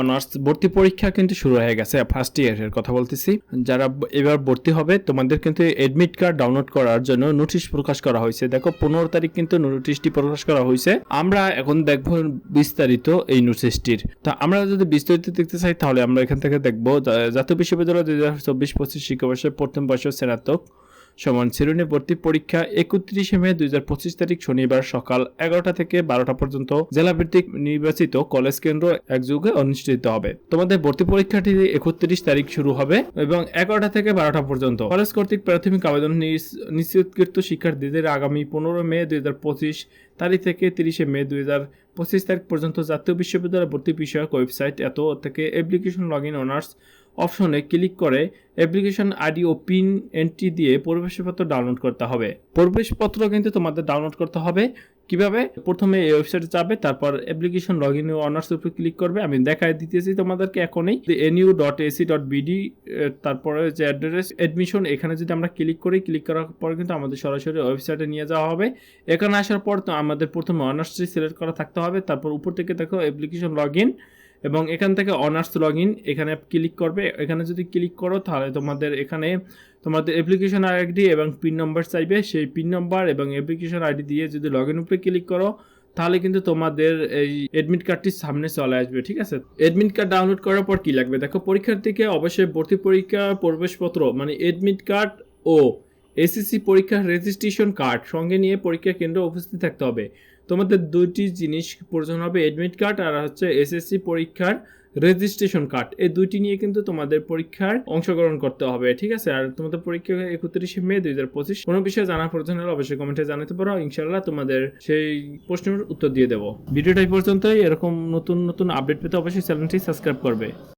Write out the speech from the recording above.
Honours ভর্তি পরীক্ষা কিন্তু শুরু হয়ে গেছে ফার্স্ট ইয়ারের কথা বলতেছি। যারা এবার ভর্তি হবে, তোমাদের কিন্তু এডমিট কার্ড ডাউনলোড করার জন্য নোটিশ প্রকাশ করা হয়েছে। দেখো, পনেরো তারিখ কিন্তু নোটিশটি প্রকাশ করা হয়েছে। আমরা এখন দেখব বিস্তারিত এই নোটিশটির তা আমরা যদি বিস্তারিত দেখতে চাই, তাহলে আমরা এখান থেকে দেখব জাতীয় বিশ্ববিদ্যালয় দুই হাজার চব্বিশ পঁচিশ শিক্ষাবর্ষের প্রথম বর্ষ স্নাতক। সমান শ্রেণি ভর্তি পরীক্ষা একত্রিশে মে দুই হাজার পঁচিশ তারিখ শনিবার সকাল এগারোটা থেকে বারোটা পর্যন্ত জেলাভিত্তিক নির্বাচিত কলেজ কেন্দ্র একযোগে অনুষ্ঠিত হবে। তোমাদের ভর্তি পরীক্ষাটি একত্রিশ তারিখ শুরু হবে এবং এগারোটা থেকে বারোটা পর্যন্ত। কলেজ কর্তৃক প্রাথমিক আবেদন নিশ্চিতকৃত শিক্ষার্থীদের আগামী পনেরো মে দুই হাজার পঁচিশ তারিখ থেকে তিরিশে মে দুই হাজার পঁচিশ তারিখ পর্যন্ত জাতীয় বিশ্ববিদ্যালয় ভর্তি বিষয়ক ওয়েবসাইট এত থেকে অ্যাপ্লিকেশন, লগ ইন, অনার্স অপশনে ক্লিক করে অ্যাপ্লিকেশন আইডি ও পিন এন্ট্রি দিয়ে প্রবেশপত্র ডাউনলোড করতে হবে। প্রবেশপত্র কিন্তু তোমাদের ডাউনলোড করতে হবে। কীভাবে? প্রথমে এই ওয়েবসাইটে যাবে, তারপর অ্যাপ্লিকেশন লগ ইন অনার্স উপরে ক্লিক করবে। আমি দেখাই দিতেছি তোমাদেরকে এখনই। NU dot AC dot BD তারপরে যে অ্যাড্রেস অ্যাডমিশন এখানে যদি আমরা ক্লিক করি, ক্লিক করার পর কিন্তু আমাদের সরাসরি ওয়েবসাইটে নিয়ে যাওয়া হবে। এখানে আসার পর তো আমাদের প্রথমে অনার্সটি সিলেক্ট করা থাকতে হবে। তারপর উপর থেকে দেখো অ্যাপ্লিকেশন লগ ইন এবং এখান থেকে অনার্স লগ ইন এখানে ক্লিক করবে। এখানে যদি ক্লিক করো, তাহলে তোমাদের এখানে তোমাদের অ্যাপ্লিকেশন আইডি এবং পিন নম্বর চাইবে। সেই পিন নম্বর এবং অ্যাপ্লিকেশন আইডি দিয়ে যদি লগ ইন উপরে ক্লিক করো, তাহলে কিন্তু তোমাদের এই এডমিট কার্ডটি সামনে চলে আসবে, ঠিক আছে? এডমিট কার্ড ডাউনলোড করার পর কি লাগবে? দেখো, পরীক্ষার্থীকে অবশ্যই ভর্তি পরীক্ষা প্রবেশপত্র মানে এডমিট কার্ড ও এসএসসি পরীক্ষার রেজিস্ট্রেশন কার্ড সঙ্গে নিয়ে পরীক্ষা কেন্দ্রে উপস্থিত থাকতে হবে। তোমাদের দুইটি জিনিস প্রয়োজন হবে এডমিট কার্ড আর হচ্ছে এসএসসি পরীক্ষার রেজিস্ট্রেশন কার্ড এই দুইটি নিয়ে কিন্তু তোমাদের পরীক্ষার অংশগ্রহণ করতে হবে, ঠিক আছে? আর তোমাদের পরীক্ষা একত্রিশে মে দুই হাজার পঁচিশ, কোনো বিষয়ে জানার প্রয়োজন হলে অবশ্যই কমেন্টে জানাতে পারো। ইনশাল্লাহ তোমাদের সেই প্রশ্নের উত্তর দিয়ে দেবো। ভিডিওটা এই পর্যন্তই। এরকম নতুন নতুন আপডেট পেতে অবশ্যই চ্যানেলটি সাবস্ক্রাইব করবে।